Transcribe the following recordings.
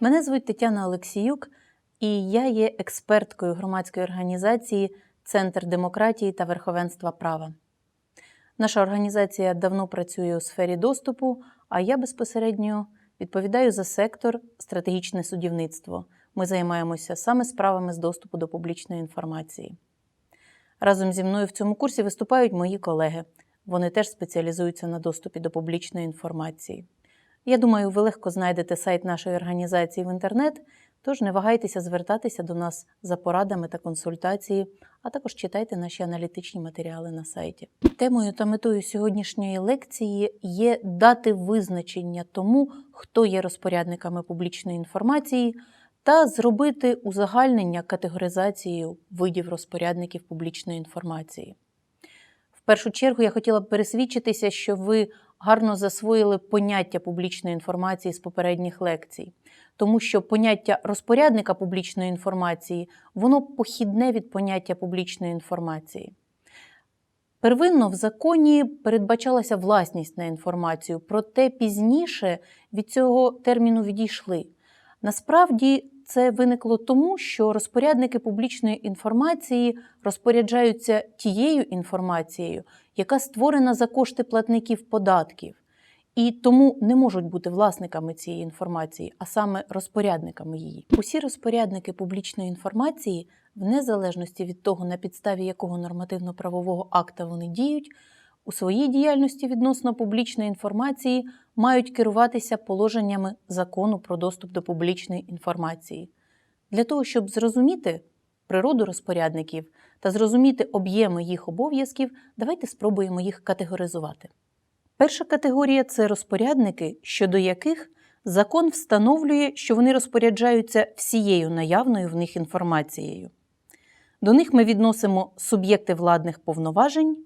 Мене звуть Тетяна Олексіюк, і я є експерткою громадської організації Центр демократії та верховенства права. Наша організація давно працює у сфері доступу, а я безпосередньо відповідаю за сектор стратегічне судівництво. Ми займаємося саме справами з доступу до публічної інформації. Разом зі мною в цьому курсі виступають мої колеги. Вони теж спеціалізуються на доступі до публічної інформації. Я думаю, ви легко знайдете сайт нашої організації в інтернет, тож не вагайтеся звертатися до нас за порадами та консультації, а також читайте наші аналітичні матеріали на сайті. Темою та метою сьогоднішньої лекції є дати визначення тому, хто є розпорядниками публічної інформації, та зробити узагальнення категоризацією видів розпорядників публічної інформації. В першу чергу я хотіла б пересвідчитися, що ви гарно засвоїли поняття публічної інформації з попередніх лекцій, тому що поняття розпорядника публічної інформації воно похідне від поняття публічної інформації. Первинно в законі передбачалася власність на інформацію, проте пізніше від цього терміну відійшли. Насправді це виникло тому, що розпорядники публічної інформації розпоряджаються тією інформацією, яка створена за кошти платників податків, і тому не можуть бути власниками цієї інформації, а саме розпорядниками її. Усі розпорядники публічної інформації, в незалежності від того, на підставі якого нормативно-правового акта вони діють, у своїй діяльності відносно публічної інформації мають керуватися положеннями закону про доступ до публічної інформації. Для того, щоб зрозуміти природу розпорядників та зрозуміти об'єми їх обов'язків, давайте спробуємо їх категоризувати. Перша категорія це розпорядники, щодо яких закон встановлює, що вони розпоряджаються всією наявною в них інформацією. До них ми відносимо суб'єкти владних повноважень,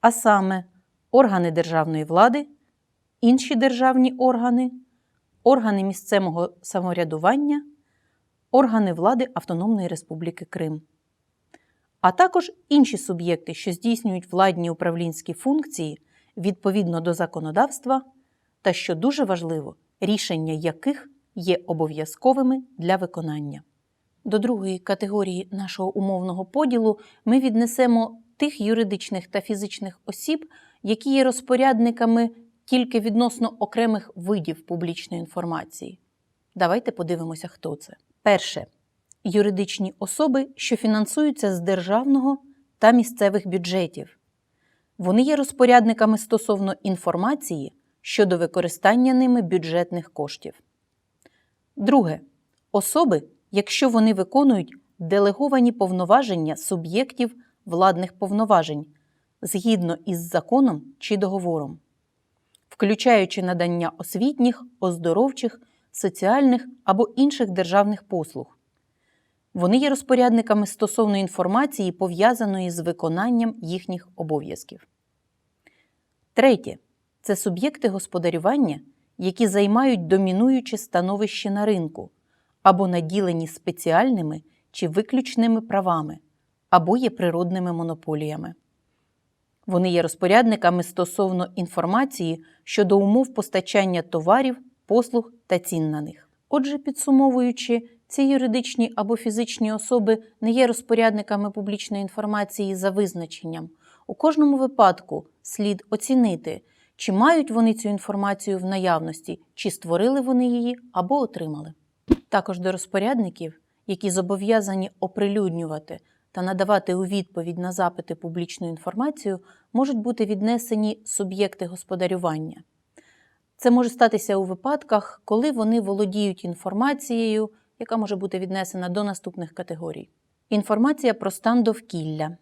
а саме органи державної влади, інші державні органи, органи місцевого самоврядування, органи влади Автономної Республіки Крим, а також інші суб'єкти, що здійснюють владні управлінські функції відповідно до законодавства, та, що дуже важливо, рішення яких є обов'язковими для виконання. До другої категорії нашого умовного поділу ми віднесемо тих юридичних та фізичних осіб, які є розпорядниками тільки відносно окремих видів публічної інформації. Давайте подивимося, хто це. Перше юридичні особи, що фінансуються з державного та місцевих бюджетів. Вони є розпорядниками стосовно інформації щодо використання ними бюджетних коштів. Друге особи, якщо вони виконують делеговані повноваження суб'єктів владних повноважень згідно із законом чи договором, включаючи надання освітніх, оздоровчих, соціальних або інших державних послуг. Вони є розпорядниками стосовно інформації, пов'язаної з виконанням їхніх обов'язків. Третє це суб'єкти господарювання, які займають домінуюче становище на ринку або наділені спеціальними чи виключними правами, або є природними монополіями. Вони є розпорядниками стосовно інформації щодо умов постачання товарів, послуг та цін на них. Отже, підсумовуючи, ці юридичні або фізичні особи не є розпорядниками публічної інформації за визначенням. У кожному випадку слід оцінити, чи мають вони цю інформацію в наявності, чи створили вони її або отримали. Також до розпорядників, які зобов'язані оприлюднювати та надавати у відповідь на запити публічну інформацію, можуть бути віднесені суб'єкти господарювання. Це може статися у випадках, коли вони володіють інформацією, яка може бути віднесена до наступних категорій: інформація про стан довкілля,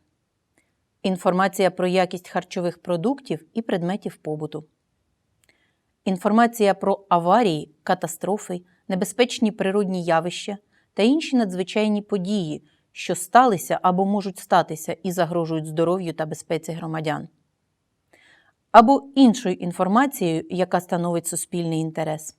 інформація про якість харчових продуктів і предметів побуту, інформація про аварії, катастрофи, небезпечні природні явища та інші надзвичайні події, що сталися або можуть статися і загрожують здоров'ю та безпеці громадян, або іншою інформацією, яка становить суспільний інтерес.